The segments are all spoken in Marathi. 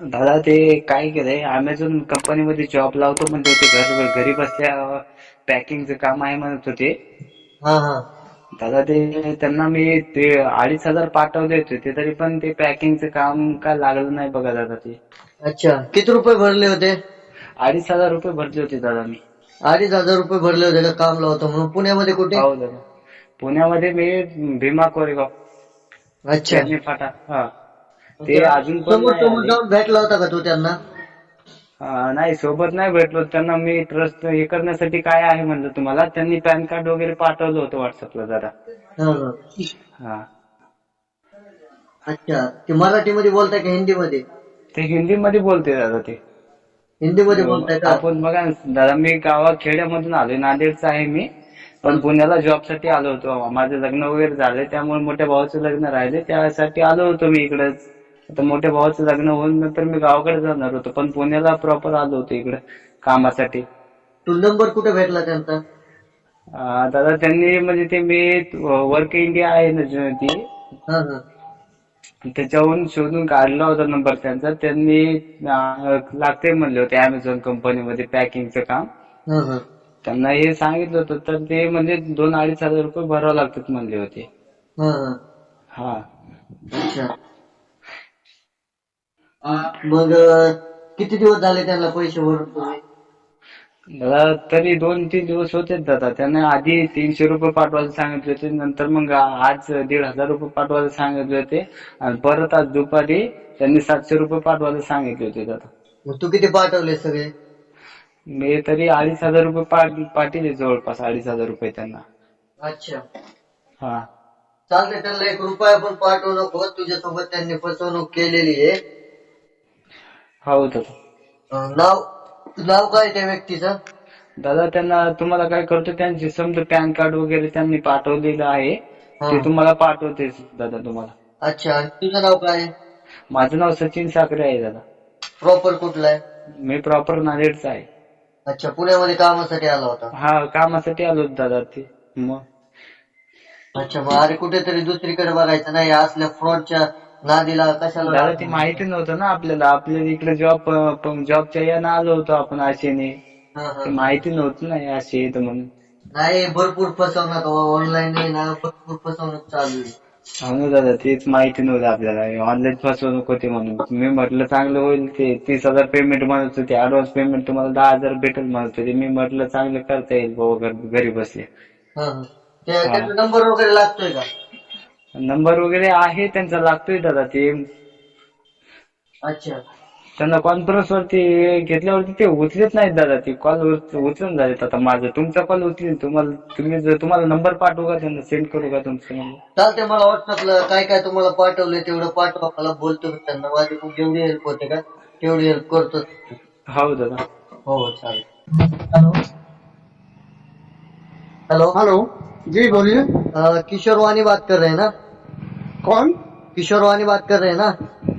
दादा ते काय केलंय? अमेझॉन कंपनीमध्ये जॉब लावतो म्हणते होते घर घरी बसल्या पॅकिंगचं काम आहे म्हणत होते. हा हा. दादा ते त्यांना मी ते अडीच हजार पाठवले होते ते तरी पण ते पॅकिंगचं काम का लागलं नाही बघा दादा ते. अच्छा. किती रुपये भरले होते? अडीच हजार रुपये भरले होते दादा मी. अडीच हजार रुपये भरले होते का काम लावतो म्हणून? पुण्यामध्ये कुठे? हो दादा. पुण्यामध्ये मी भीमा कोरेगाव अच्छा फाटा हा. ते अजून पण समोर नाही समोर आले. जाऊन भेटला होता का तू त्यांना? हा, नाही सोबत नाही भेटलो. त्यांना मी ट्रस्ट हे करण्यासाठी काय आहे म्हणलं तुम्हाला? त्यांनी पॅन कार्ड वगैरे पाठवलं होतं व्हॉट्सअपला दादा हा, हा. हा. अच्छा ते मराठीमध्ये बोलताय का हिंदीमध्ये? ते हिंदीमध्ये बोलते दादा ते. हिंदीमध्ये बोलताय का? आपण बघा ना, दादा मी गावा खेड्यामधून आलोय नांदेडचा आहे मी. पण पुण्याला जॉबसाठी आलो होतो. माझं लग्न वगैरे झालंय त्यामुळे मोठ्या भावाचं लग्न राहिले त्यासाठी आलो होतो मी इकडंच. आता मोठ्या भावाचं लग्न होऊन नंतर मी गावाकडे जाणार होतो पण पुण्याला प्रॉपर आलो होतो इकडे कामासाठी. तू नंबर कुठे भेटला त्यांचा? अं, दादा त्यांनी म्हणजे ते मी वर्क इंडिया आहे ना जे ती. हा हा. त्याच्यावरून शोधून काढला होता नंबर त्यांचा. त्यांनी अं, लागते म्हणले होते अमेझॉन कंपनीमध्ये पॅकिंगचं काम. हा हा. त्यांना हे सांगितलं होतं तर ते म्हणजे दोन अडीच हजार रुपये भरावे लागतात म्हणले होते. हा हा. हा. अच्छा. मग किती दिवस झाले त्यांना पैसे भरून तुम्ही? दादा तरी दोन तीन दिवस होते दादा. त्यांना आधी तीनशे रुपये पाठवायला सांगितले होते नंतर मग आज दीड हजार रुपये पाठवायला सांगितले होते. आणि परत आज दुपारी त्यांनी सातशे रुपये पाठवायला सांगितले होते दादा. मग तू किती पाठवले सगळे? मी तरी अडीच हजार रुपये पाठ- पाठवले जवळपास अडीच हजार रुपये त्यांना. अच्छा. हा. चालतंय त्यांना एक रुपया पण पाठवू नको. तुझ्यासोबत त्यांनी फसवणूक केलेली आहे. हो दादा अं, नाव नाव काय त्या व्यक्तीचं दादा त्यांना तुम्हाला काय करतो त्यांचे समजा पॅन कार्ड वगैरे त्यांनी पाठवलेलं आहे हा. ते तुम्हाला पाठवतेच दादा तुम्हाला अच्छा आणि तुझं नाव काय माझं नाव सचिन साखरे आहे दादा प्रॉपर कुठलं आहे मी प्रॉपर नांदेडचा आहे अच्छा पुण्यामध्ये कामासाठी आला होता हा कामासाठी आलो होतो दादा ते मग अच्छा मग अरे कुठेतरी दुसरीकडे बघायचं नाही असल्या फ्रॉडच्या नादीला कशाला दादा ते माहिती नव्हतं ना आपल्याला. आपल्याला इकडे जॉब जॉबच्या यानं आलो होतो आपण आशेने. हा, हा. ते माहिती नव्हतं ना असे येतं म्हणून. नाही भरपूर फसवणूक ऑनलाईन ना भरपूर फसवणूक चालू आहे. हो ना दादा तेच माहिती नव्हतं आपल्याला. ऑनलाईन फसवणूक होती म्हणून. मी म्हटलं चांगलं होईल ते. तीस हजार पेमेंट म्हणत होते. ऍडव्हान्स पेमेंट तुम्हाला दहा हजार भेटेल म्हणत होते. मी म्हटलं चांगलं करता येईल बाबा घर- घरी बसले. हा, हा. ते- त्याचा नंबर वगैरे लागतोय का? नंबर वगैरे आहे त्यांचा लागतोय दादा ते. अच्छा. त्यांना कॉन्फरन्स वरती घेतल्यावरती ते उचलत नाहीत दादा ते कॉल उचलून झालेत आता माझं. तुमचा कॉल उचलीन तुम्हाला तुम्ही जर तुम्हाला नंबर पाठवू का त्यांना सेंड करू का तुमचा नंबर चालते मला व्हॉट्सअपला काय काय तुम्हाला पाठवलंय तेवढं पाठवा मला बोलतो मी त्यांना. माझी खूप जेवढी हेल्प होते का तेवढी हेल्प करतो. हो दादा. हो हो चालेल. हॅलो. हेलो. हेलो. जी बोलिए. अ, किशोर वानी बात कर रहे हैं ना? कौन? किशोर वानी बात कर रहे हैं ना?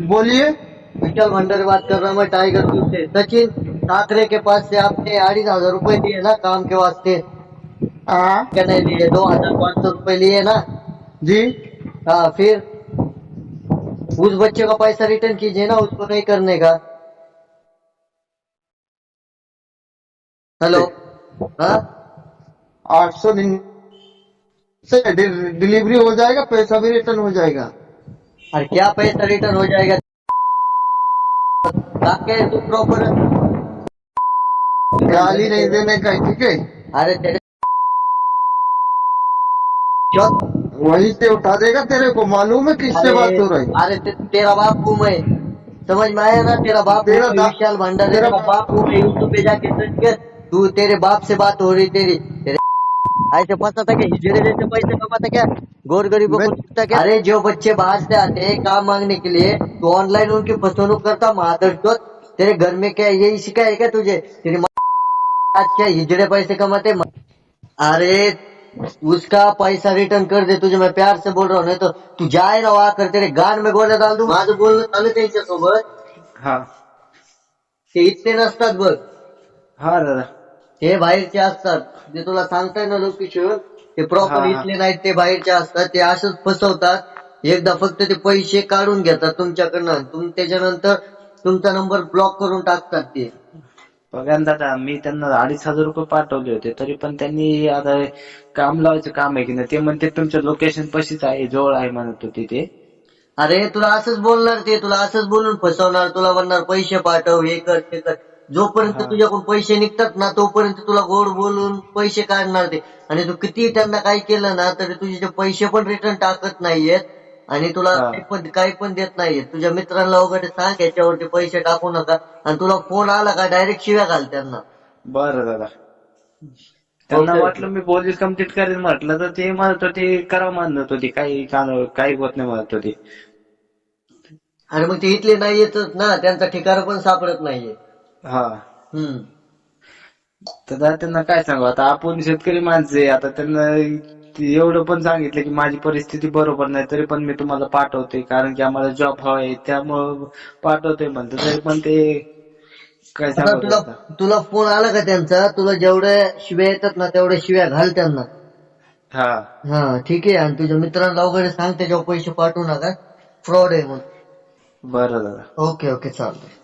बोलिए। विठल भंडारी बात कर रहा हूँ मैं टाइगर ग्रुप से सचिन ठाकरे के पास से आपने अड़ीस हज़ार रूपए लिए ना काम के वास्ते? हाँ क्या नहीं लिए दो हज़ार पाँच सौ रूपए लिए ना? जी। हाँ फिर? उस बच्चे का पैसा रिटर्न कीजिए ना उसको नहीं करने का। हेलो? हाँ? आठ सौ दिन से डिलीवरी हो जाएगा पैसा भी रिटर्न हो जाएगा। अरे क्या पैसा रिटर्न हो जाएगा? ताकि तू प्रॉपर गाली नहीं देने का ठीक है? अरे तेरे? वहीं से उठा देगा तेरे को मालूम है किससे बात हो रही अरे ते, तेरा बाप हूँ। मैं समझ में आया ना तेरा बाप तेरा हूँ, बाप- विशाल भंडारी तेरा बाप हूँ मैं यूट्यूब पे जाके सर्च कर। तू तेरे बाप से बात हो रही तेरे ऐसे फंसा था क्या हिजड़े जैसे पैसे कमाता क्या? गोर गरीबों को लूटता क्या? अरे जो बच्चे बाहर से आते हैं काम मांगने के लिए तो ऑनलाइन उनकी फसवणूक करता माधर तेरे घर में क्या यही सिखाया है क्या तुझे? तेरी आज क्या हिजड़े पैसे कमाते? अरे उसका पैसा रिटर्न कर दे तुझे मैं प्यार से बोल रहा हूँ नहीं तो तू जाए ना वहाँ कर तेरे गान में गोळ्या डाल दूँ। माझं बोलणं चालू त्यांच्या सोबत हा। ते इथले नसतात बघ हा दादा। हे बाहेरचे असतात. जे तुला सांगताय ना लोक किशोर ते प्रॉपर. इथले नाहीत ते बाहेरचे असतात. ते असंच फसवतात. एकदा फक्त ते पैसे काढून घेतात तुमच्याकडनं. तुम त्याच्यानंतर तुमचा नंबर ब्लॉक करून टाकतात ते. बघा मी त्यांना अडीच हजार रुपये पाठवले होते. तरी पण त्यांनी आता काम लावायचं काम आहे की नाही ते म्हणते तुमच्या लोकेशन पशीच आहे जवळ आहे म्हणत होते ते. अरे तुला असंच बोलणार ते. तुला असंच बोलून फसवणार तुला म्हणणार पैसे पाठव हे कर ते कर. जोपर्यंत तुझ्याकडून पैसे निघतात ना तोपर्यंत तुला गोड बोलून पैसे काढणार ते. आणि तू किती त्यांना काही केलं ना तरी तुझे ते पैसे पण रिटर्न टाकत नाहीयेत आणि तुला. काही पण काही पण देत नाहीयेत. तुझ्या मित्रांना वगैरे सांग याच्यावरती पैसे टाकू नका. आणि तुला फोन आला का डायरेक्ट शिव्या घाल त्यांना. बरं दादा. त्यांना. वाटलं मी पोलीस कंप्लीट करेन म्हटलं तर ते म्हणत होते करा म्हणत होती काही काही होत नाही म्हणत होती. आणि मग ते इथले नाहीयेतच ना त्यांचा ठिकाण पण सापडत नाहीये. हा. हम्म. तर दादा त्यांना काय सांगू? आता आपण शेतकरी माणसं आहे. आता त्यांना ते एवढं पण सांगितलं की माझी परिस्थिती बरोबर नाही तरी पण मी तुम्हाला पाठवते कारण की आम्हाला जॉब हवाय त्यामुळं पाठवते म्हणतो तरी पण ते काय आता सांगू तुला आता? तुला फोन आला का त्यांचा? तुला जेवढ्या शिव्या येतात ना तेवढ्या शिव्या घाल त्यांना. हा. हा ठीक आहे. आणि तुझ्या मित्रांना वगैरे सांग त्याच्यावर पैसे पाठवू नका. फ्रॉड आहे म्हणून. बरं दादा. Okay okay. चालतंय.